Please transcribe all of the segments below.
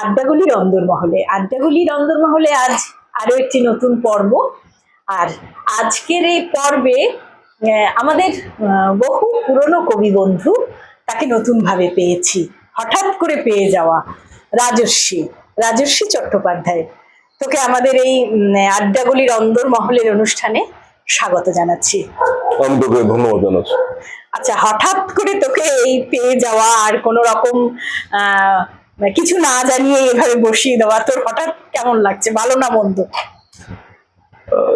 আড্ডাগুলির অন্দরমহলে আড্ডাগুলির অন্দরমহলে আজ আরও একটি নতুন পর্ব। আর আজকের এই পর্বে আমাদের বহু পুরনো কবি বন্ধু তাকে নতুন ভাবে পেয়েছি হঠাৎ করে পেয়ে যাওয়া রাজস্বী রাজস্বী চট্টোপাধ্যায়। তোকে আমাদের এই আড্ডাগুলির অন্দরমহলের অনুষ্ঠানে স্বাগত জানাচ্ছি। তোকে ধন্যবাদ জানাচ্ছি। আচ্ছা হঠাৎ করে তোকে এই পেয়ে যাওয়া আর কোনো রকম আহ, কিছু না জানিয়ে এভাবে বসিয়ে দেওয়া তোর হঠাৎ কেমন লাগছে? ভালো না মন্দ?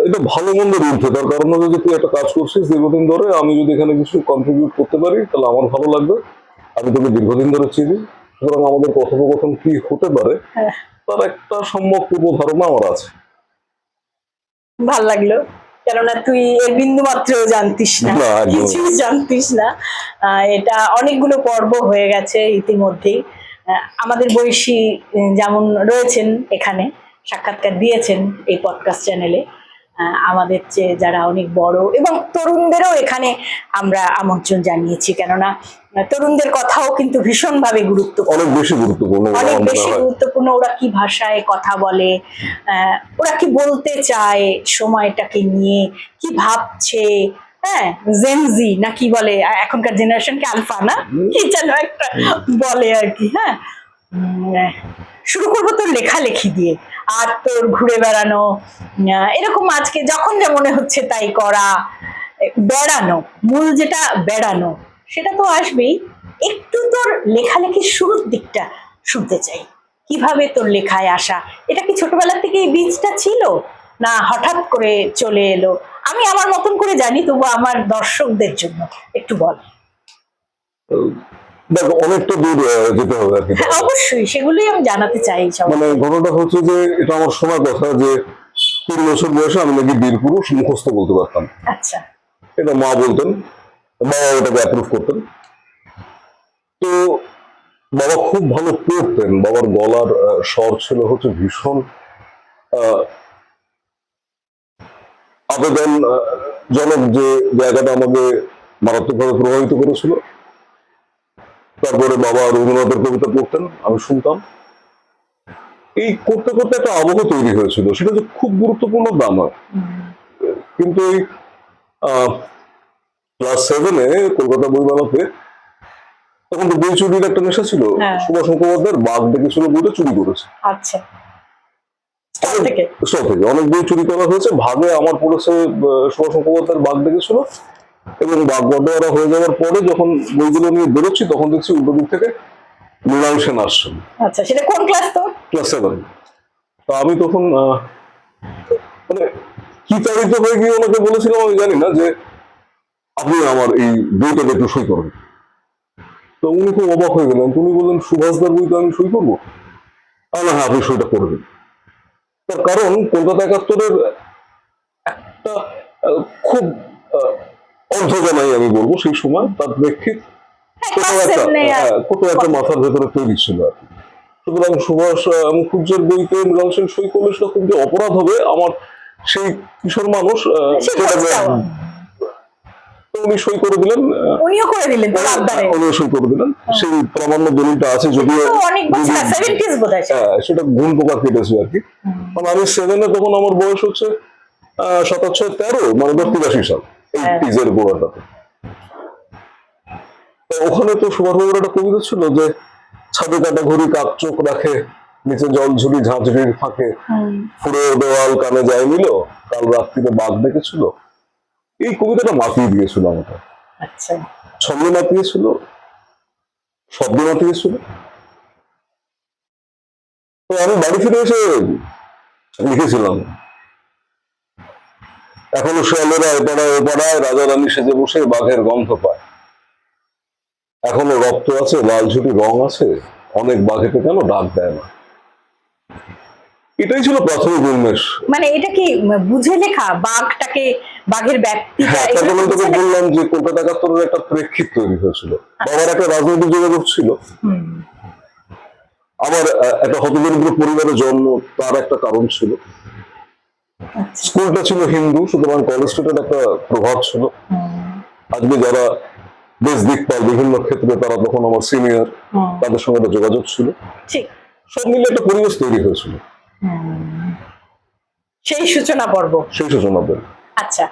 এটা ভালো ঊর্ধ্বে তার কারণ হলো যে তুই একটা কাজ করছিস দীর্ঘদিন ধরে আমি যদি এখানে কিছু কন্ট্রিবিউট করতে পারি তাহলে আমার ভালো লাগবে। আমি তোকে দীর্ঘদিন ধরে চিনি সুতরাং আমাদের কথোপকথন কি হতে পারে হ্যাঁ, তার একটা সম্যক পূর্ব ধারণা আমার আছে। ভালো লাগল। কেননা তুই এর বিন্দু মাত্র জানতিস না। কিছুই জানতিস না। এটা অনেকগুলো পর্ব হয়ে গেছে ইতিমধ্যেই। আমাদের বয়সী যেমন রয়েছেন এখানে সাক্ষাৎকার দিয়েছেন এই পডকাস্ট চ্যানেলে আমাদের চেয়ে যারা অনেক বড় এবং তরুণদেরও এখানে আমরা আমন্ত্রণ জানিয়েছি। কেননা তরুণদের কথাও কিন্তু ভীষণভাবে গুরুত্বপূর্ণ। অনেক বেশি গুরুত্বপূর্ণ অনেক বেশি গুরুত্বপূর্ণ ওরা কি ভাষায় কথা বলে ওরা কি বলতে চায় সময়টাকে নিয়ে কি ভাবছে হ্যাঁ জেনজি না কি বলে এখনকার জেনারেশনকে আলফা না? কি যেন একটা বলে আর কি হ্যাঁ? শুরু করব তোর লেখালেখি দিয়ে আর তোর ঘুরে বেড়ানো এরকম আজকে যখন যা মনে হচ্ছে তাই করা বেড়ানো মূল যেটা বেড়ানো সেটা তো আসবেই। একটু তোর লেখালেখির শুরুর দিকটা শুনতে চাই। কীভাবে তোর লেখায় আসা? এটা কি ছোটবেলা থেকে এই বীজটা ছিল? না হঠাৎ করে চলে এলো। আমি আমার মতন করে জানি তবু আমার দর্শকদের জন্য। একটু বল। দেখ অনেকটা দূর যেতে হবে আর কি। হ্যাঁ অবশ্যই সেগুলোই আমি জানাতে চাই মানে ঘটনাটা হচ্ছে যে এটা আমার শোনা কথা যে বছর বয়সে আমি নাকি বীর পুরুষ মুখস্থ বলতে পারতাম। আচ্ছা। এটা মা বলতেন বাবা ওটাকে অ্যাপ্রুভ করতেন। তো বাবা খুব ভালো পড়তেন বাবার গলার স্বর ছিল হচ্ছে ভীষণ আবেদন জনক যে জায়গাটা আমাকে মারাত্মকভাবে প্রভাবিত করেছিল তারপরে বাবা রবীন্দ্রনাথের কবিতা পড়তেন আমি শুনতাম। এই করতে করতে একটা আবহ তৈরি হয়েছিল সেটা যে খুব গুরুত্বপূর্ণ দাম কিন্তু এই ক্লাস সেভেনে কলকাতা বইমেলাতে তখন তো বই চুরির একটা নেশা ছিল। হ্যাঁ। সুভাষ মুখোপাধ্যায়ের বাঘ ডেকেছিল বইটা চুরি করেছে। আচ্ছা। থেকে। অনেক বই চুরি করা হয়েছে। ভাগে আমার পড়েছে আহ, সুভাষ মুখোপাধ্যায়ের বাঘ ডেকেছিল এবং বাঘ হয়ে যাওয়ার পরে যখন বইগুলো নিয়ে বেরোচ্ছি তখন দেখছি উল্টো দিক থেকে মৃণাল সেন আসছেন। আচ্ছা সেটা কোন ক্লাস তোর ক্লাস সেভেন তা আমি তখন মানে কি তাড়িত হয়ে গিয়ে ওনাকে বলেছিলাম আমি জানি না যে আপনি আমার এই বইটাতে একটু সই করবেন তো উনি খুব অবাক হয়ে গেলেন। উনি বললেন সুভাষদার বইতে আমি সই করব? বললাম, হ্যাঁ আপনি সইটা করবেন। তার কারণ কলকাতা একাত্তরের একটা খুব অর্ধজানাই আমি বলব সেই সময় তার প্রেক্ষিত কোথাও একটা হ্যাঁ, কোথাও একটা মাথার ভেতরে তৈরি ছিল আর কি। সুতরাং সুভাষ মুখুজ্জের বইতে মৃণাল সেন সই করলে খুব যে অপরাধ হবে আমার সেই কিশোর মানুষ আহ, সে সেটাকে খোঁজটাও। তো উনি সই করে দিলেন উনিও করে দিলেন উনিও সই করে দিলেন। সেই প্রামাণ্য দলিলটা আছে যদিও অনেক হয় হ্যাঁ, সেটা পোকা কেটেছে আর কি। মানে আমি সেভেনে তখন আমার বয়স হচ্ছে তেরো মানে তিরাশি সাল এই হ্যাঁ। গোড়াটাতে। ওখানে তো সুভাষ বাবুর একটা কবিতা ছিল যে ছাদে কাটা ঘড়ি কাক চোখ রাখে নিচে জল ঝুড়ি ঝাঁঝরির ফাঁকে। ফুরে দেওয়াল কানে যায় নিল কাল রাত্রিতে বাঘ ডেকেছিল। এই কবিতাটা মাতিয়ে দিয়েছিল আমাকে। আচ্ছা। ছন্দ মাতিয়েছিল শব্দ মাতিয়েছিল তো আমি বাড়ি ফিরে এসে লিখেছিলাম এখনও শিয়ালেরা এপাড়ায় ওপাড়ায় রাজা রানী সেজে বসে বাঘের গন্ধ পায়। এখনও রক্ত আছে লাল ঝুটি রং আছে অনেক বাঘেতে কেন ডাক দেয় না? এটাই ছিল প্রাথমিক উন্মেষ। মানে এটা কি বুঝে লেখা বাঘটাকে বাঘের ব্যক্তিটা হ্যাঁ তারপরে আমি তোকে বললাম যে কলকাতা একাত্তরের একটা প্রেক্ষিত তৈরি হয়েছিল। বাবার একটা রাজনৈতিক যোগাযোগ ছিল। আহ, একটা হতদরিদ্র পরিবারে জন্ম তার একটা কারণ ছিল। আচ্ছা, স্কুলটা ছিল হিন্দু সুতরাং কলেজ স্ট্রিটের একটা প্রভাব ছিল। আজকে যারা বেশ দিক পায় বিভিন্ন ক্ষেত্রে তারা তখন আমার সিনিয়র তাদের সঙ্গে একটা যোগাযোগ ছিল। সব মিলে একটা পরিবেশ তৈরি হয়েছিল। সেই সূচনা পর্ব। সেই সূচনা বল আচ্ছা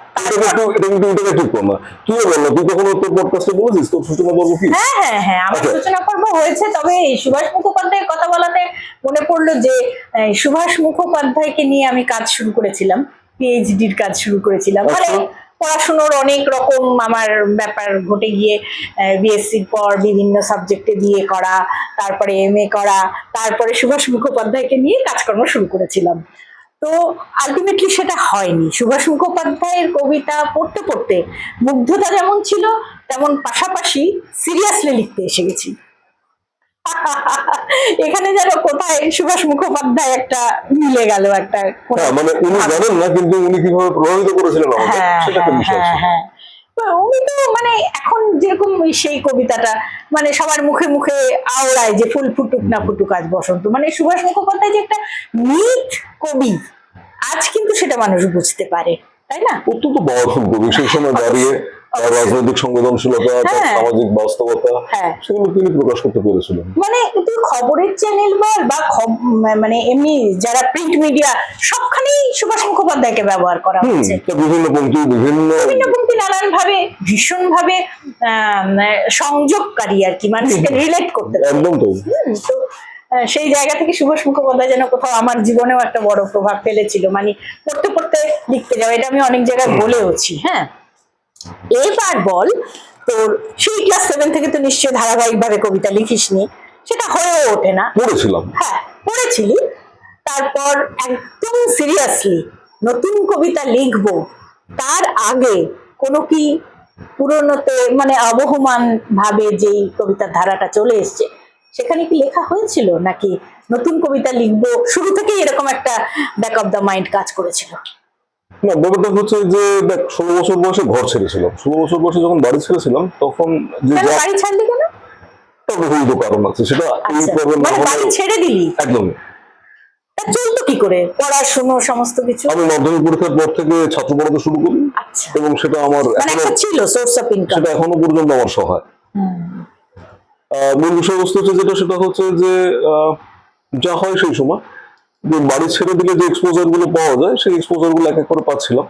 তুই কখনো তোর পডকাস্টে বলেছিস তোর সূচনা পর্ব কি হ্যাঁ হ্যাঁ হ্যাঁ আমার। সূচনা পর্ব হয়েছে তবে সুভাষ মুখোপাধ্যায়ের কথা বলাতে মনে পড়ল যে সুভাষ মুখোপাধ্যায়কে নিয়ে আমি কাজ শুরু করেছিলাম পিএইচডির কাজ শুরু করেছিলাম মানে আচ্ছা। পড়াশুনোর অনেক রকম আমার ব্যাপার ঘটে গিয়ে বিএসসির পর বিভিন্ন সাবজেক্টে দিয়ে করা তারপরে এম এ করা তারপরে সুভাষ মুখোপাধ্যায়কে নিয়ে কাজকর্ম শুরু করেছিলাম তো আলটিমেটলি সেটা হয়নি। সুভাষ মুখোপাধ্যায়ের কবিতা পড়তে পড়তে মুগ্ধতা যেমন ছিল তেমন পাশাপাশি সিরিয়াসলি লিখতে এসে গেছি। এখানে যেন কোথায় সুভাষ মুখোপাধ্যায় একটা মিলে গেল একটা হ্যাঁ মানে উনি জানেন না কিন্তু উনি কীভাবে প্রভাবিত করেছিলেন হ্যাঁ হ্যাঁ হ্যাঁ। হ্যাঁ। তো উনি তো মানে এখন যেরকম সেই কবিতাটা মানে সবার মুখে মুখে আওড়ায় যে ফুল ফুটুক না ফুটুক আজ বসন্ত। মানে সুভাষ মুখোপাধ্যায় যে একটা মিথ কবি, আজ কিন্তু সেটা মানুষ বুঝতে পারে, তাই না? অত্যন্ত বড় কবি সেই সময় দাঁড়িয়ে রাজনৈতিক সংবেদনশীলতা হ্যাঁ। সামাজিক বাস্তবতা হ্যাঁ। সেগুলো তিনি প্রকাশ করতে পেরেছিলেন। মানে তুই খবরের চ্যানেল বল বা মানে এমনি যারা প্রিন্ট মিডিয়া সবখানেই সুভাষ মুখোপাধ্যায়কে ব্যবহার করা তার বিভিন্ন পঙ্ক্তি বিভিন্ন বিভিন্ন পঙ্ক্তি নানান ভাবে ভীষণ ভাবে সংযোগকারী আর কি মানুষকে রিলেট করতে একদম তো সেই জায়গা থেকে সুভাষ মুখোপাধ্যায় যেন কোথাও আমার জীবনেও একটা বড় প্রভাব ফেলেছিল। মানে পড়তে পড়তে লিখতে যাওয়া এটা আমি অনেক জায়গায় বলেওছি হ্যাঁ। এবার বল তোর সেই ক্লাস সেভেন থেকে তো নিশ্চয়ই ধারাবাহিকভাবে কবিতা লিখিসনি সেটা হয়েও ওঠে না। পড়েছিলাম। হ্যাঁ পড়েছিলি। তারপর একদম সিরিয়াসলি নতুন কবিতা লিখব। তার আগে কোনো কি পুরনোতে মানে আবহমান ভাবে যেই কবিতার ধারাটা চলে এসছে সেখানে কি লেখা হয়েছিল? নাকি নতুন কবিতা লিখব? শুরু থেকেই এরকম একটা ব্যাক অফ দ্য মাইন্ড কাজ করেছিল। না ব্যাপারটা হচ্ছে যে দেখ ষোলো বছর বয়সে ঘর ছেড়েছিলাম। ষোলো বছর বয়সে যখন বাড়ি ছেড়েছিলাম তখন যে বাড়ি ছাড়লি কেন? তার কারণ আছে সেটা এই আচ্ছা পর্বে না মানে বাড়ি ছেড়ে দিলি? একদমই চলতো কি করে? পড়াশুনো সমস্ত কিছু? আমি মাধ্যমিক পরীক্ষার পর থেকে ছাত্র পড়াতে শুরু করি আচ্ছা। এবং সেটা আমার মানে ছিল সোর্স অফ ইনকাম সেটা এখনও পর্যন্ত আমার সহায়। মূল বিষয়বস্তু হচ্ছে যেটা সেটা হচ্ছে যে যা হয় সেই সময়। যে বাড়ি ছেড়ে দিলে যে এক্সপোজারগুলো পাওয়া যায় সেই এক্সপোজারগুলো এক এক করে পাচ্ছিলাম।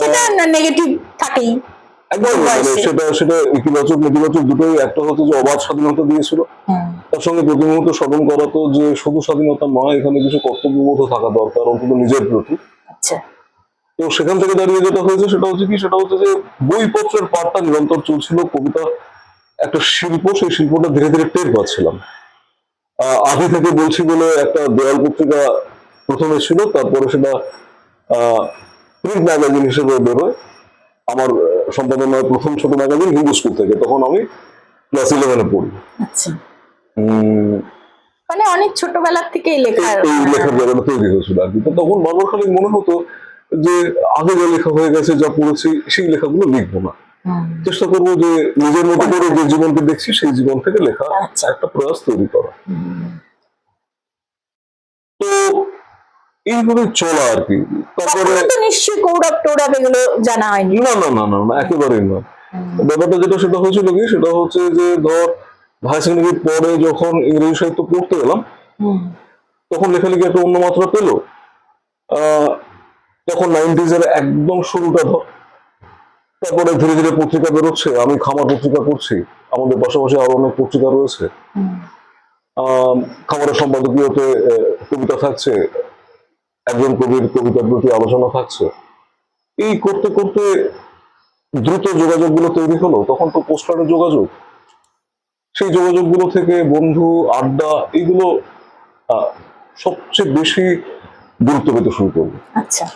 সেটা নেগেটিভ থাকেই। একদম মানে সেটা সেটা ইতিবাচক নেতিবাচক দুটোই। একটা হচ্ছে যে অবাধ স্বাধীনতা দিয়েছিল। তার সঙ্গে স্মরণ করাতো যে শুধু স্বাধীনতা নয় এখানে কিছু কর্তব্যবোধ থাকা দরকার অন্তত নিজের প্রতি। আচ্ছা। তো সেখান থেকে দাঁড়িয়ে যেটা হয়েছে সেটা হচ্ছে কি সেটা হচ্ছে যে বইপত্রের পাঠটা নিরন্তর চলছিল কবিতা একটা শিল্প সেই শিল্পটা ধীরে ধীরে টের পাচ্ছিলাম। আগে থেকে বলছি বলে একটা দেয়াল পত্রিকা প্রথমে ছিল তারপরে সেটা প্রিন্ট ম্যাগাজিন হিসেবে বেরোয়। আমার আহ, সম্পাদনার প্রথম ছোট ম্যাগাজিন হিন্দু স্কুল থেকে তখন আমি ক্লাস ইলেভেনে পড়ি। আচ্ছা। মানে অনেক ছোটবেলার থেকেই লেখা এই- এই লেখার জায়গাটা তৈরি হয়েছিল আর কি। তো তখন বারবার খালি মনে হতো যে আগে যা লেখা হয়ে গেছে যা পড়েছি সেই লেখাগুলো লিখব না। চেষ্টা করব যে নিজের মতো করে যে জীবনকে দেখছি সেই জীবন থেকে লেখা আচ্ছা। একটা প্রয়াস তৈরি করা। তো এইভাবে চলা আর কি। তারপরে নিশ্চয়ই কৌরব টৌরব এগুলো জানা হয়নি। না না না না একেবারেই না। ব্যাপারটা যেটা সেটা হয়েছিল কি সেটা হচ্ছে যে ধর সেকেন্ডারির পরে যখন ইংরেজি সাহিত্য পড়তে গেলাম তখন লেখালেখি একটা অন্য মাত্রা পেল। তখন নাইনটিজ এর একদম শুরুটা ধর তারপরে ধীরে ধীরে পত্রিকা বেরোচ্ছে আমি খামার পত্রিকা করছি আমাদের পাশাপাশি আরও অনেক পত্রিকা রয়েছে। খামারের সম্পাদকীয়তে কবিতা থাকছে একজন কবির কবিতার প্রতি আলোচনা থাকছে। এই করতে করতে দ্রুত যোগাযোগগুলো তৈরি হলো তখন তো পোস্টারের যোগাযোগ। সেই যোগাযোগগুলো থেকে বন্ধু আড্ডা এইগুলো আহ, সবচেয়ে বেশি গুরুত্ব পেতে শুরু করবে আচ্ছা।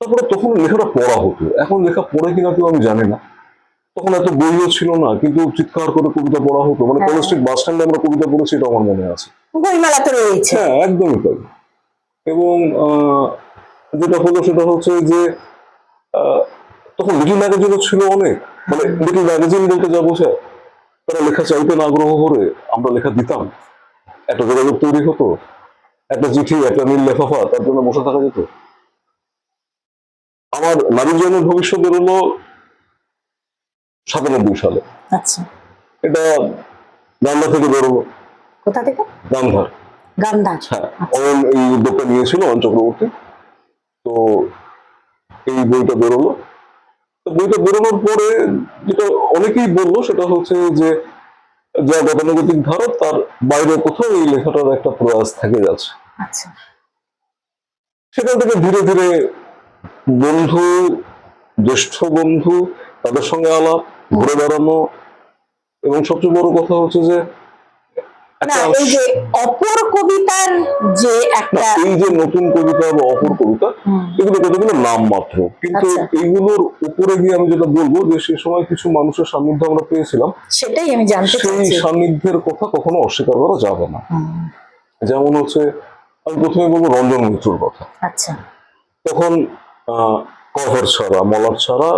তারপরে তখন লেখাটা পড়া হতো। এখন লেখা পড়ে কিনা কেউ আমি জানি না। তখন এত বইও ছিল না কিন্তু চিৎকার করে কবিতা পড়া হতো। মানে হ্যাঁ। কলেজ স্ট্রিট বাস স্ট্যান্ডে আমরা কবিতা পড়েছি এটা আমার মনে আছে। বইমেলা তো রয়েছে। হ্যাঁ একদমই তাই। এবং যেটা হলো সেটা হচ্ছে যে তখন লিটিল ম্যাগাজিনও ছিল অনেক। মানে লিটিল ম্যাগাজিন বলতে যা বোঝায় তারা লেখা চাইতেন আগ্রহ করে আমরা লেখা দিতাম। একটা যোগাযোগ তৈরি হতো একটা চিঠি একটা নীল লেফাফা তার জন্য বসে থাকা যেত। আমার নারীর জন্য ভবিষ্যৎ বেরোলো সাতানব্বই সালে। আচ্ছা। এটা গান্ডা থেকে বেরোলো কোথা থেকে? গান্ধার গান্ধার হ্যাঁ অয়ন এই উদ্যোগটা নিয়েছিল অয়ন চক্রবর্তী। তো এই বইটা বেরোলো তো বইটা বেরোনোর পরে যেটা অনেকেই বলল সেটা হচ্ছে যে যা গতানুগতিক ধারা তার বাইরে কোথাও এই লেখাটার একটা প্রয়াস থেকে যাচ্ছে। আচ্ছা। সেখান থেকে ধীরে ধীরে বন্ধু জ্যেষ্ঠ বন্ধু তাদের সঙ্গে আলাপ ঘুরে বেড়ানো এবং সবচেয়ে বড় কথা হচ্ছে যে না এই যে অপর কবিতার যে একটা এই যে নতুন কবিতা বা অপর কবিতা এগুলো কতগুলো নাম মাত্র। কিন্তু আচ্ছা। এইগুলোর উপরে গিয়ে আমি যেটা বলব যে সে সময় কিছু মানুষের সান্নিধ্য আমরা পেয়েছিলাম সেটাই আমি জানতে সেই সান্নিধ্যের কথা কখনো অস্বীকার করা যাবে না। যেমন হচ্ছে আমি প্রথমে বলব রঞ্জন মিত্রর কথা। আচ্ছা। তখন কভার ছাড়া মলার ছাড়া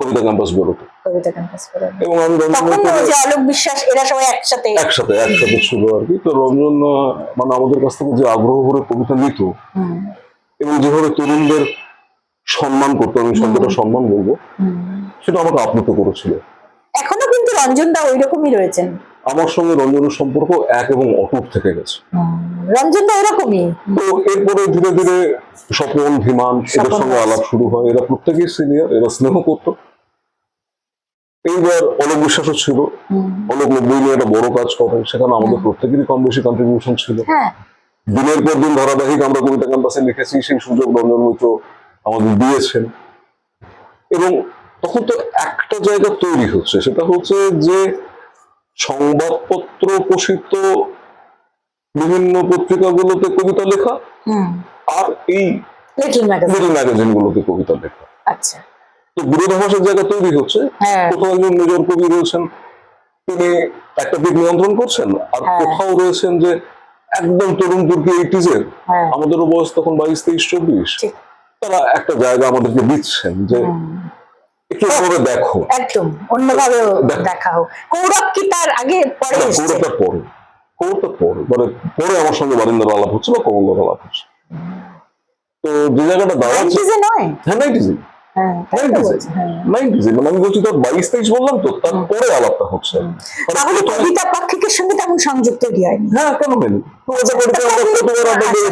কবিতা ক্যাম্পাস বেরোতো কবিতা ক্যাম্পাস করে এবং আমি রঞ্জন তখন যে অলোক বিশ্বাস এরা সবাই একসাথে। একসাথে একসাথে ছিল আর কি। তো রঞ্জন মানে আমাদের কাছ থেকে যে আগ্রহ করে কবিতা নিত এবং যেভাবে তরুণদের সম্মান করতো আমি শব্দটা সম্মান বলব সেটা আমাকে আপ্লুত করেছিল। এখনও কিন্তু রঞ্জনদা ওই রকমই রয়েছেন। আমার সঙ্গে রঞ্জনের সম্পর্ক এক এবং অটুট থেকে গেছে। রঞ্জনদা ওরকমই তো এরপরে ধীরে ধীরে স্বপন ধীমান এদের সঙ্গে আলাপ শুরু হয়। এরা প্রত্যেকেই সিনিয়র এরা স্নেহ করতো। এইবার অলোক বিশ্বাসও ছিল। অলোক নব্বই নিয়ে একটা বড় কাজ করে সেখানে আমাদের প্রত্যেকেরই কম বেশি কন্ট্রিবিউশন ছিল। হ্যাঁ। দিনের পর দিন ধারাবাহিক আমরা কবিতা ক্যাম্পাসে লিখেছি সেই সুযোগ রঞ্জন মিত্র আমাদের দিয়েছেন। এবং তখন তো একটা জায়গা তৈরি হচ্ছে। সেটা হচ্ছে যে সংবাদপত্র পোষিত বিভিন্ন পত্রিকাগুলোতে কবিতা লেখা আর এই লিটল ম্যাগাজিন গুলোতে কবিতা লেখা। আচ্ছা। তো বিরোধাভাসের জায়গা তৈরি হচ্ছে। হ্যাঁ। কোথাও একজন মেজর কবি রয়েছেন তিনি একটা দিক নিয়ন্ত্রণ করছেন আর হ্যাঁ। কোথাও রয়েছেন যে একদম তরুণ তুর্কি এইটিজের। হ্যাঁ। আমাদেরও বয়স তখন বাইশ তেইশ চব্বিশ। তারা একটা জায়গা আমাদেরকে দিচ্ছেন যে একটু দেখো। একদম অন্যভাবেও দেখা। হোক। কৌরব কি তার আগে পরে না, পরে। কৌরবটার পরে। মানে পরে আমার সঙ্গে বারিন্দার আলাপ হচ্ছিল কমলদার আলাপ হচ্ছে তো যে জায়গাটা দাঁড়াচ্ছে নয়? হ্যাঁ হ্যাঁ হ্যাঁ। মানে আমি বলছি তোর বাইশ তেইশ বললাম তো তারপরে আলাপটা হচ্ছে। মানে তাহলে প্রথম- কবিতা পাক্ষিকের সঙ্গে তেমন সংযুক্ত হ্যাঁ কেন দিয়েছি।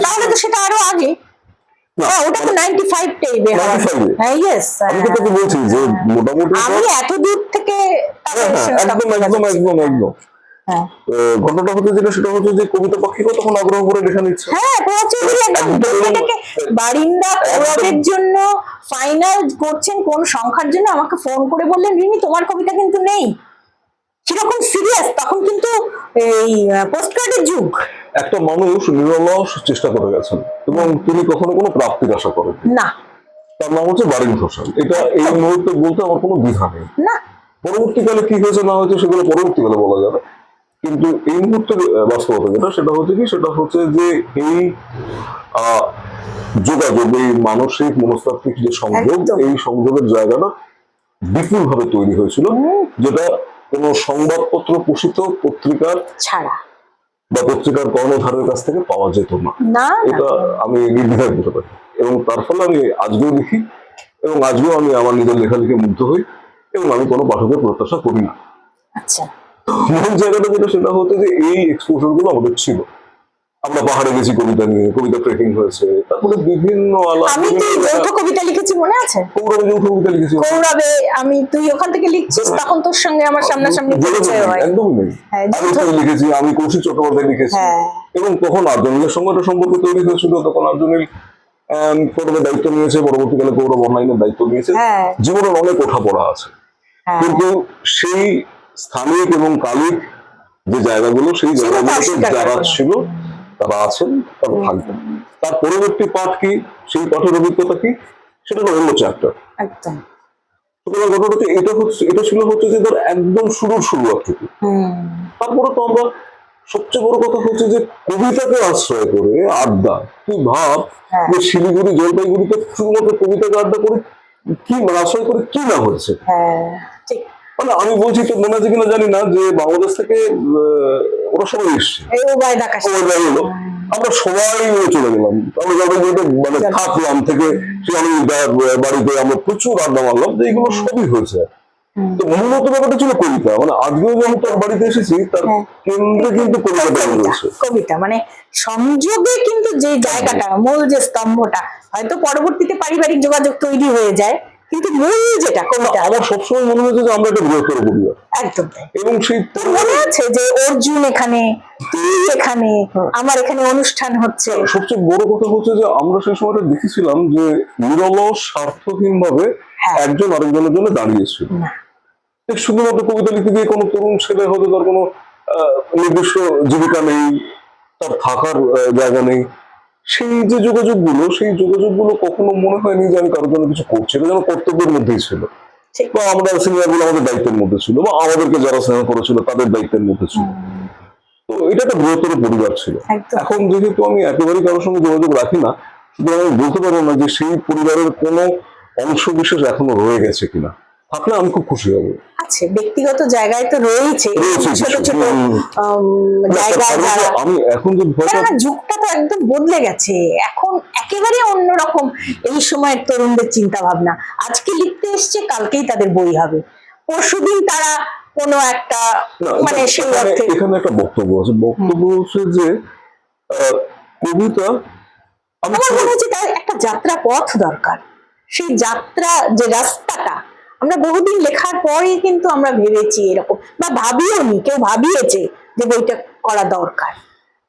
তাহলে তো সেটা আরও আগে। হ্যাঁ ওটা তো নাইনটি ফাইভ টাইপে 95 এ? হ্যাঁ ইয়েস আমি তো তোকে বলছি যে মোটামুটি আমি এত দূর থেকে তাদের সঙ্গে একদম একদম একদম একদম। ঘটনাটা হচ্ছে যেটা সেটা হচ্ছে যে কবিতা পাখিও তখন আগ্রহ করে লেখা নিচ্ছে। হ্যাঁ প্রচুর একদম একদম। ডেকে ডেকে বারিন্দা কৌরবের জন্য ফাইনাল করছেন কোন সংখ্যার জন্য আমাকে ফোন করে বললেন রিমি তোমার কবিতা কিন্তু নেই। কীরকম সিরিয়াস তখন কিন্তু এই যুগ। একটা মানুষ নিরলস চেষ্টা করে গেছেন এবং তিনি কখনো কোনো প্রাপ্তির আশা করেন না। তার নাম হচ্ছে বারিন ঘোষাল। এটা এই মুহূর্তে বলতে আমার কোনো দ্বিধা নেই। না। পরবর্তীকালে কি হয়েছে না হয়েছে সেগুলো পরবর্তীকালে বলা যাবে। কিন্তু এই মুহূর্তে বাস্তবতা যেটা সেটা হচ্ছে কি সেটা হচ্ছে যে এই যোগাযোগ এই মানসিক মনস্তাত্ত্বিক যে সংযোগ। এই সংযোগের জায়গাটা বিপুল ভাবে তৈরি হয়েছিল যেটা কোনো সংবাদপত্র পোষিত পত্রিকার ছাড়া। বা পত্রিকার কর্ণধারের কাছ থেকে পাওয়া যেত না। এটা আমি নির্দ্বিধায় বলতে পারি। এবং তার ফলে আমি আজকেও লিখি এবং আজকেও আমি আমার নিজের লেখালেখি মুগ্ধ হই এবং আমি কোনো পাঠকের প্রত্যাশা করি না। আচ্ছা। মূল জায়গাটা যেটা সেটা হতো যে এই এক্সপোজারগুলো আমাদের ছিল। আমরা পাহাড়ে গেছি কবিতা নিয়ে কবিতা ট্রেকিং হয়েছে। তারপরে বিভিন্ন আমি যৌথ কবিতা লিখেছি মনে আছে? কৌরবে যৌথ কবিতা লিখেছি। কৌরবে আমি তুই ওখান থেকে লিখছিস তখন তোর সঙ্গে আমার সামনাসামনি পরিচয় হয়। একদমই নেই। হ্যাঁ, আমি তো লিখেছি আমি কৌশিক চট্টোপাধ্যায় লিখেছি। হ্যাঁ। এবং তখন আর্জনীদের সঙ্গে একটা সম্পর্ক তৈরি হয়েছিল তখন আর্জনীর কৌরবের দায়িত্ব নিয়েছে পরবর্তীকালে কৌরব অনলাইনের দায়িত্ব নিয়েছে। হ্যাঁ। জীবনের অনেক ওঠা পড়া আছে। হ্যাঁ। কিন্তু সেই স্থানিক এবং কালিক যে জায়গাগুলো সেই জায়গাগুলোতে যারা ছিল তারা আছেন তারা থাকবেন। তার পরবর্তী পাঠ কি? সেই পাঠের অভিজ্ঞতা কি? সেটা হলো অন্য চ্যাপ্টার একদম সুতরাং ঘটনা হচ্ছে এটা হচ্ছে এটা ছিল হচ্ছে যে ধর একদম শুরুর শুরুয়াটুকু হুম। তারপরে তো আমরা সবচেয়ে বড় কথা হচ্ছে যে কবিতাকে আশ্রয় করে আড্ডা। তুই ভাব হ্যাঁ। যে শিলিগুড়ি জলপাইগুড়িতে শুধুমাত্র কবিতাকে আড্ডা করে কি মানে আশ্রয় করে কি না হয়েছে? হ্যাঁ। মানে আমি বলছি তো মনে আছে কিনা জানি না যে বাংলাদেশ থেকে ওরা সবাই এসছে। আমরা সবাই চলে গেলাম। আমরা মানে থাকলাম থেকে সে আমি বাড়িতে আমরা প্রচুর আড্ডা মারলাম যে এইগুলো সবই হয়েছে। তো মূলত ব্যাপারটা ছিল কবিতা। মানে আজকেও যখন তার বাড়িতে এসেছি তার হ্যাঁ। কেন্দ্রে কিন্তু কবিতা রয়েছে। কবিতা। মানে সংযোগে কিন্তু যে জায়গাটা মূল যে স্তম্ভটা হয়তো পরবর্তীতে পারিবারিক যোগাযোগ তৈরি হয়ে যায়। কিন্তু মূল যেটা কবিতা আমার সবসময় মনে হয়েছে যে আমরা একটা বৃহত্তর পরিবার একদম এবং সেই মনে আছে যে অর্জুন এখানে তুই এখানে আমার এখানে অনুষ্ঠান হচ্ছে। সবচেয়ে বড় কথা হচ্ছে যে আমরা সেই সময়টা দেখেছিলাম যে নিরলস স্বার্থহীন ভাবে হ্যাঁ। একজন আরেকজনের জন্য দাঁড়িয়েছিল শুধুমাত্র কবিতা লিখতে গিয়ে কোনো তরুণ ছেলে হয়তো তার কোনো নির্দিষ্ট জীবিকা নেই তার থাকার জায়গা নেই। সেই যে যোগাযোগগুলো সেই যোগাযোগগুলো কখনো মনে হয়নি যে আমি কারোর জন্য কিছু করছি। এটা যেন কর্তব্যের মধ্যেই ছিল। বা আমরা সিনিয়রগুলো আমাদের দায়িত্বের মধ্যে ছিল বা আমাদেরকে যারা স্নেহ করেছিল তাদের দায়িত্বের মধ্যে ছিল। তো এটা একটা বৃহত্তর পরিবার ছিল। এখন যেহেতু আমি একেবারেই কারোর সঙ্গে যোগাযোগ রাখি না সুতরাং আমি বলতে পারব না যে সেই পরিবারের কোনো অংশ বিশেষ এখনও রয়ে গেছে কিনা। থাকলে আমি খুব খুশি হব। আছে ব্যক্তিগত জায়গায় তো রয়েছে ছোট ছোট জায়গায় আমি এখন যে যুগটা তো একদম বদলে গেছে। এখন একেবারে অন্যরকম এই সময়ের তরুণদের চিন্তা ভাবনা আজকে লিখতে এসছে কালকেই তাদের বই হবে। পরশুদিন তারা কোনো একটা মানে সেই এখানে- অর্থে এখানে একটা বক্তব্য আছে। বক্তব্য হচ্ছে যে কবিতা আমার মনে হচ্ছে তার একটা যাত্রা পথ দরকার। সেই যাত্রা যে রাস্তাটা আমরা বহুদিন লেখার পরে কিন্তু আমরা ভেবেছি এরকম বা ভাবিও নি কেউ ভাবিয়েছে যে বইটা করা দরকার।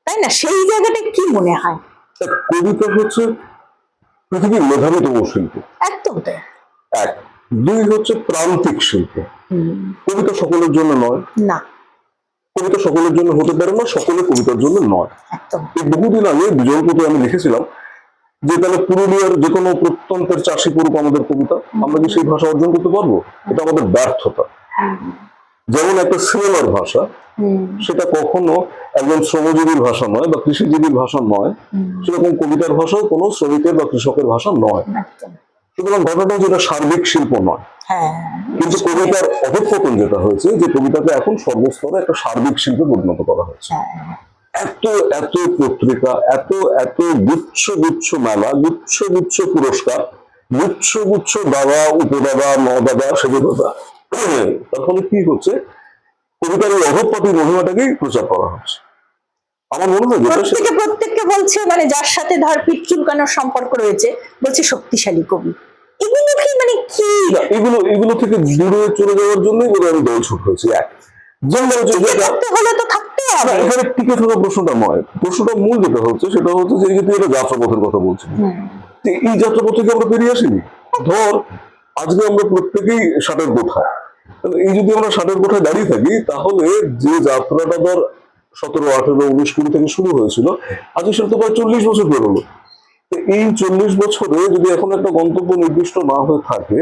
তাই না? সেই জায়গাটা কি মনে হয়? কবিতা হচ্ছে পৃথিবীর মেধাবীতম শিল্প। একদম তাই। এক। দুই হচ্ছে প্রান্তিক শিল্প। কবিতা সকলের জন্য নয়। না। কবিতা সকলের জন্য হতে পারে না সকলে কবিতার জন্য নয়। বহুদিন আগে বিজয়পুরে আমি লিখেছিলাম যে তাহলে পুরুলিয়ার যে কোনো প্রত্যন্তের চাষি পড়ুক আমাদের কবিতা আমরা কি সেই ভাষা অর্জন করতে পারব? এটা আমাদের ব্যর্থতা। যেমন একটা সিনেমার ভাষা সেটা কখনো একজন শ্রমজীবীর ভাষা নয় বা কৃষিজীবীর ভাষা নয়। সেরকম কবিতার ভাষাও কোনো শ্রমিকের বা কৃষকের ভাষা নয়। সুতরাং ঘটনাটা যেটা সার্বিক শিল্প নয়। হ্যাঁ। কিন্তু কবিতার অধঃপতন যেটা হয়েছে যে কবিতাকে এখন সর্বস্তরে একটা সার্বিক শিল্পে পরিণত করা হয়েছে। হ্যাঁ। এত এত পত্রিকা এত এত গুচ্ছ গুচ্ছ মেলা গুচ্ছ গুচ্ছ পুরস্কার গুচ্ছ গুচ্ছ দাদা উপদাদা নদাদা সেজে দাদা তার ফলে কি হচ্ছে? কবিতার এই অধপাতি মহিমাটাকেই প্রচার করা হচ্ছে। আমার মনে হয় প্রত্যেকে প্রত্যেককে বলছে মানে যার সাথে ধর পিঠ চুলকানোর সম্পর্ক রয়েছে বলছে শক্তিশালী কবি। এগুলো কি মানে কি? এগুলো এগুলো থেকে দূরে চলে যাওয়ার জন্যই বোধহয় আমি দল ছুট হয়েছি এক। যেমন হচ্ছে টিকে যেটা থাকতে হলে তো থাকতে হবে। এখানে টিকে থাকা প্রশ্নটা নয় প্রশ্নটা মূল যেটা হচ্ছে সেটা হচ্ছে যে তুই একটা যাত্রাপথের কথা বলছিস এই যাত্রাপথ থেকে আমরা বেরিয়ে আসিনি? ধর আজকে আমরা প্রত্যেকেই ষাটের কোঠায়। তাহলে এই যদি আমরা ষাটের কোঠায় দাঁড়িয়ে থাকি তাহলে যে যাত্রাটা ধর সতেরো আঠেরো উনিশ কুড়ি থেকে শুরু হয়েছিল আজকে সেটা তো প্রায় চল্লিশ বছর বেরোলো তো এই চল্লিশ বছরে যদি এখন একটা গন্তব্য নির্দিষ্ট না হয়ে থাকে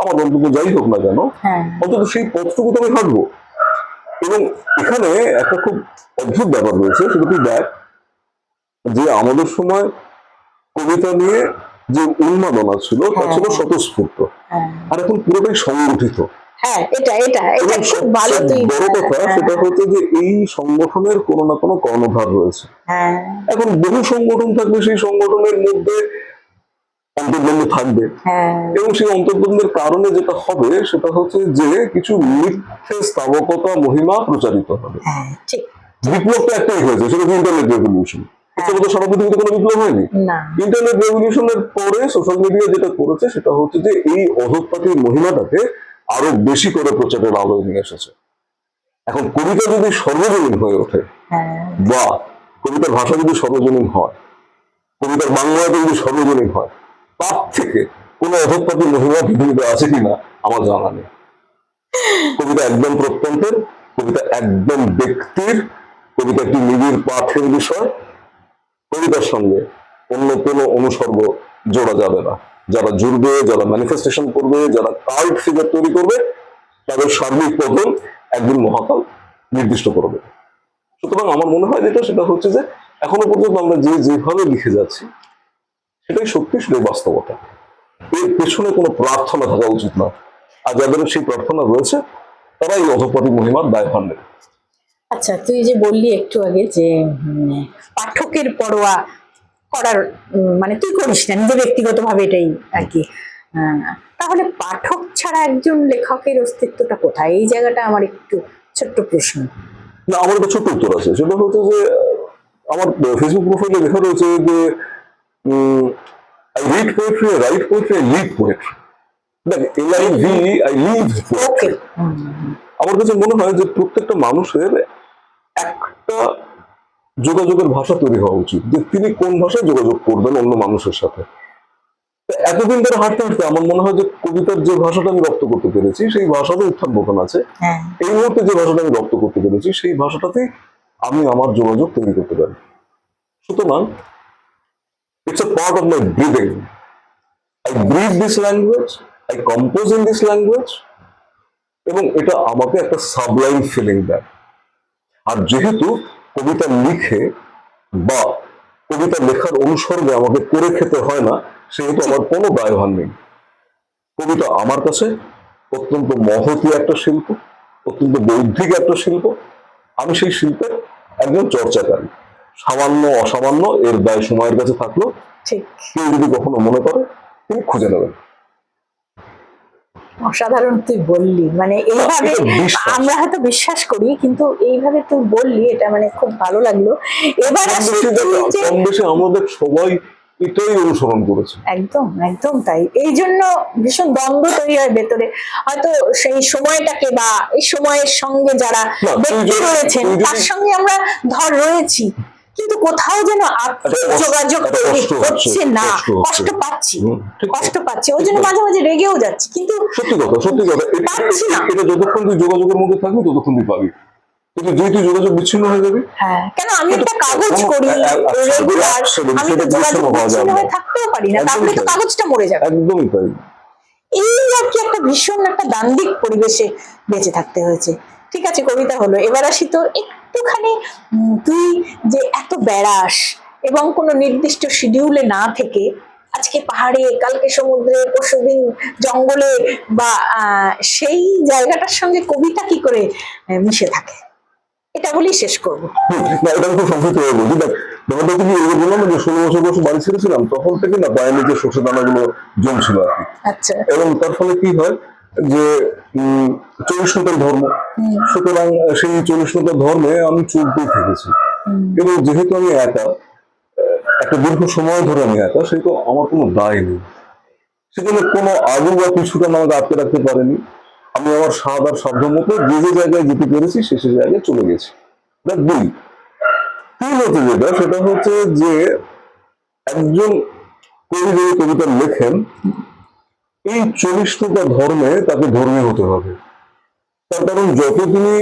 আমার গন্তব্য যাই হোক না কেন হ্যাঁ। অন্তত সেই পথটুকু তো আমি হাঁটবো। এবং এখানে একটা খুব অদ্ভুত ব্যাপার রয়েছে সেটা তুই দেখ যে আমাদের সময় কবিতা নিয়ে যে উন্মাদনা ছিল তা ছিল হ্যাঁ। স্বতঃস্ফূর্ত। হ্যাঁ। আর এখন পুরোটাই সংগঠিত। হ্যাঁ এটা এটা এটা খুব ভালো বড় কথা সেটা হচ্ছে যে এই সংগঠনের কোনো না কোনো কর্ণধার রয়েছে। হ্যাঁ। এখন বহু সংগঠন থাকবে সেই সংগঠনের মধ্যে অন্তর্দ্বন্দ্ব থাকবে। হ্যাঁ। এবং সেই অন্তর্দ্বন্দ্বের কারণে যেটা হবে সেটা হচ্ছে যে কিছু মিথ্যে স্থাবকতা মহিমা প্রচারিত হবে। হ্যাঁ বিপ্লব তো একটাই হয়েছে সেটা ইন্টারনেট রেভলিউশন সারা পৃথিবীতে কোনো বিপ্লব হয়নি? ইন্টারনেট রেভলিউশনের পরে সোশ্যাল মিডিয়া যেটা করেছে সেটা হচ্ছে যে এই অধঃপাতির মহিমাটাকে আরও বেশি করে প্রচারের আলোয় নিয়ে এসেছে। এখন কবিতা যদি সর্বজনীন হয়ে ওঠে হ্যাঁ। বা কবিতার ভাষা যদি সর্বজনীন হয় কবিতার বাংলাটা যদি সর্বজনীন হয় থেকে কোনো মহিমা আছে কিনা আমার জানা নেই। কবিতা একদম প্রত্যন্তের, কবিতা একদম ব্যক্তির, কবিতা একটি নিবিড় পাঠের বিষয়। কবিতার সঙ্গে অন্য কোনো অনুসর্গ জোড়া যাবে না। যারা জুড়বে, যারা ম্যানিফেস্টেশন করবে, যারা কাল্ট ফিগার তৈরি করবে, তাদের সার্বিক পতন একদিন মহাকাল নির্দিষ্ট করবে। সুতরাং আমার মনে হয় যেটা, সেটা হচ্ছে যে এখনও পর্যন্ত আমরা যে যেভাবে লিখে যাচ্ছি সেটাই সত্যি সেটাই বাস্তবতা। এর পেছনে কোনো প্রার্থনা থাকা উচিত না। আর যাদের সেই প্রার্থনা রয়েছে তারা এই অধপতি মহিমার দায়ভার নেবে আচ্ছা তুই যে বললি একটু আগে যে পাঠকের পরোয়া করার মানে তুই করিস না নিজে ব্যক্তিগত ভাবে এটাই আর কি। তাহলে পাঠক ছাড়া একজন লেখকের অস্তিত্বটা কোথায়? এই জায়গাটা আমার একটু ছোট্ট প্রশ্ন। না আমার একটা ছোট্ট উত্তর আছে। সেটা হচ্ছে যে আমার ফেসবুক প্রোফাইলে লেখা রয়েছে যে poetry I write poetry I live poetry দেখ L I V I live okay আমার কাছে মনে হয় যে প্রত্যেকটা মানুষের একটা যোগাযোগের ভাষা তৈরি হওয়া উচিত যে তিনি কোন ভাষায় যোগাযোগ করবেন অন্য মানুষের সাথে। এতদিন ধরে হাঁটতে হাঁটতে আমার মনে হয় যে কবিতার যে ভাষাটা আমি রপ্ত করতে পেরেছি সেই ভাষাতে উত্থান বোকান আছে। হ্যাঁ। এই মুহূর্তে যে ভাষাটা আমি রপ্ত করতে পেরেছি সেই ভাষাটাতে আমি আমার যোগাযোগ তৈরি করতে পারি। সুতরাং it's a part of my breathing I breathe this language I compose in this language এবং এটা আমাকে একটা সাবলাইন ফিলিং দেয়। আর যেহেতু কবিতা লিখে বা কবিতা লেখার অনুসর্গে আমাকে করে খেতে হয় না, সেহেতু আমার কোনো দায়ভার নেই। কবিতা আমার কাছে অত্যন্ত মহতী একটা শিল্প, অত্যন্ত বৌদ্ধিক একটা শিল্প। আমি সেই শিল্পের একজন চর্চাকারী। সামান্য অসামান্য এর দায় সময়ের কাছে থাকল কেউ যদি কখনো মনে করে তিনি খুঁজে নেবেন। অসাধারণ তুই বললি। মানে এইভাবে আমরা হয়তো বিশ্বাস করি কিন্তু এইভাবে তুই বললি এটা মানে খুব ভালো লাগল। এবার কম বেশি আমাদের সবাই এটাই অনুসরণ করেছে। একদম একদম তাই। এই জন্য ভীষণ দ্বন্দ্ব তৈরি হয় ভেতরে। হয়তো সেই সময়টাকে বা এই সময়ের সঙ্গে যারা ব্যক্তি রয়েছেন তার সঙ্গে আমরা ধর রয়েছি। কিন্তু কোথাও যেন একটা কষ্ট- যোগাযোগ তৈরি হচ্ছে, না। কষ্ট পাচ্ছি কষ্ট পাচ্ছি। ওই জন্য মাঝে মাঝে রেগেও যাচ্ছি কিন্তু সত্যি কথা সত্যি কথা। এটা- পাচ্ছি না। এটা যতক্ষণ তুই যোগাযোগের মধ্যে থাকবি ততক্ষণ তুই পাবি। কিন্তু যেই তুই যোগাযোগ বিচ্ছিন্ন হয়ে যাবি। হ্যাঁ কেন আমি একটা কাগজ করি এ- এ- absolutely, রেগুলার আমি তো যোগাযোগ বিচ্ছিন্ন হয়ে থাকতেও পারি না তাহলে তো কাগজটা মরে যাবে। একদমই তাই। এই আর কি একটা ভীষণ একটা দান্দিক পরিবেশে বেঁচে থাকতে হয়েছে। ঠিক আছে কবিতা হলো এবার আসি তোর একটুখানি তুই যে এত বেড়াস এবং কোনো নির্দিষ্ট শিডিউলে না থেকে আজকে পাহাড়ে কালকে সমুদ্রে পরশুদিন জঙ্গলে বা সেই জায়গাটার সঙ্গে কবিতা কি করে মিশে থাকে? এটা বলেই শেষ করব। হুম, না এটা খুব সংক্ষিপ্ত হয়ে বলছি দেখ ব্যাপারটা বললাম যে ষোলো বছর বয়সে বাড়ি ছেড়েছিলাম তখন থেকে না পায়ের নিচে সর্ষে দানাগুলো জমছিল আর কি। আচ্ছা। এবং তার ফলে কি হয় যে উম, ধর্ম। সুতরাং সেই চল্লিশটার ধর্মে আমি চলতেই থেকেছি। এবং যেহেতু আমি একা একটা দীর্ঘ সময় ধরে আমি একা সেহেতু আমার কোনো দায় নেই। সেখানে কোনো আলু বা কিছুটা আমাকে আটকে রাখতে পারেনি। আমি আমার স্বাদ আর সাধ্য মতো যে যে জায়গায় যেতে পেরেছি সে সে জায়গায় চলে গেছি। দেখ দুই তিন হচ্ছে যেটা? সেটা হচ্ছে যে একজন কবি যদি কবিতা লেখেন এই চল্লিশটা ধর্মে তাকে ধর্মীয় হতে হবে। তার কারণ যত তিনি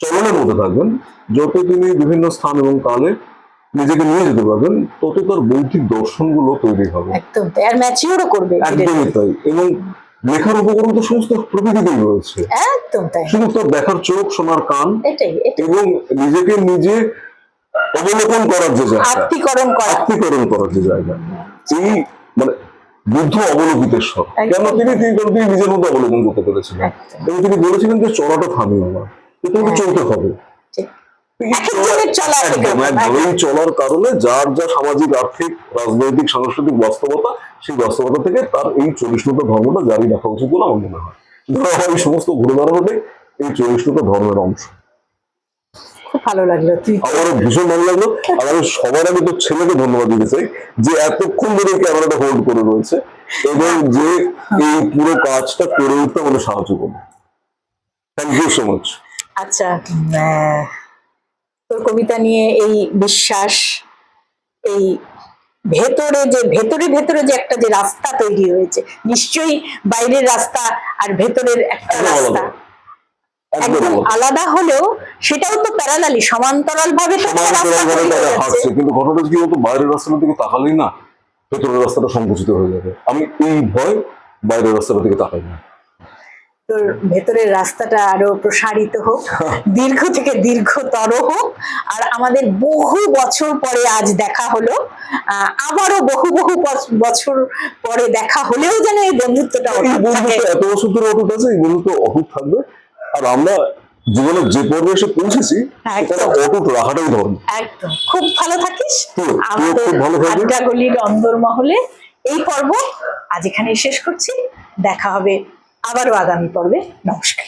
চলনের মধ্যে থাকবেন যত তিনি বিভিন্ন স্থান এবং কালে নিজেকে নিয়ে যেতে পারবেন তত তার বৌদ্ধিক দর্শনগুলো তৈরি হবে। একদম আর ম্যাচিওরও করবে ধীরে ধীরে। একদমই তাই এবং লেখার উপকরণ তো সমস্ত প্রকৃতিতেই রয়েছে একদম তাই। শুধু তার দেখার চোখ শোনার কান এটাই। এবং নিজেকে নিজে অবলোকন করার যে জায়গা আত্মীকরণ করা। আত্মীকরণ করার যে জায়গা এই মানে বুদ্ধ অবলোকিতেশ্বর। কেন তিনি তিনি কারণ তিনি নিজের মধ্যে অবলোকন করতে পেরেছিলেন এবং তিনি বলেছিলেন যে চলাটা থামিও না। যে তোমাকে চলতে হবে। এই চলার কারণে যার যা সামাজিক আর্থিক রাজনৈতিক সাংস্কৃতিক বাস্তবতা সেই বাস্তবতা থেকে তার এই চল্লিশটা ধর্মটা জারি রাখা উচিত বলে আমার মনে হয়। এই সমস্ত ঘুরে দাঁড়ানোটাই এই চল্লিশটা ধর্মের অংশ। খুব ভালো লাগল আমারও ভীষণ ভালো লাগল। আর আমি সবার আগে তো ছেলেকে ধন্যবাদ দিতে চাই যে এতক্ষণ ধরে ক্যামেরাটা হোল্ড করে রয়েছে এবং যে এই পুরো কাজটা করে উঠতে আমাদের সাহায্য করবে। থ্যাংক ইউ সো মাচ আচ্ছা তোর কবিতা নিয়ে এই বিশ্বাস এই ভেতরে যে ভেতরে ভেতরে যে একটা যে রাস্তা তৈরি হয়েছে নিশ্চয়ই বাইরের রাস্তা আর ভেতরের একটা রাস্তা। একদম। একদম আলাদা আলাদা হলেও সেটাও তো প্যারালালি সমান্তরাল ভাবে তো একটা রাস্তা সমান্তরাল তৈরি তারা যাচ্ছে। হাঁটছে কিন্তু ঘটনাটা কি বলতো বাইরের রাস্তাটার দিকে তাকালেই না ভেতরের রাস্তাটা সংকুচিত হয়ে যাবে। আমি এই ভয় বাইরের রাস্তাটার দিকে তাকাই না। তোর ভেতরের রাস্তাটা আরও প্রসারিত হোক দীর্ঘ থেকে দীর্ঘতর হোক আর আমাদের বহু বছর পরে আজ দেখা হলো আহ, আবারও বহু বহু বছ- বছর পরে দেখা হলেও যেন এই বন্ধুত্বটা এত বছর ধরে অটুট আছে এই বন্ধুত্ব অটুট থাকবে? আর আমরা জীবনে যে পরিবেশে এসে পৌঁছেছি একদম। সেটা অটুট রাখাটাই ধর্ম। একদম। খুব ভালো থাকিস। আমাদের অন্দর মহলে এই পর্ব আজ এখানে শেষ করছি। দেখা হবে আবারও আগামী পর্বে। নমস্কার।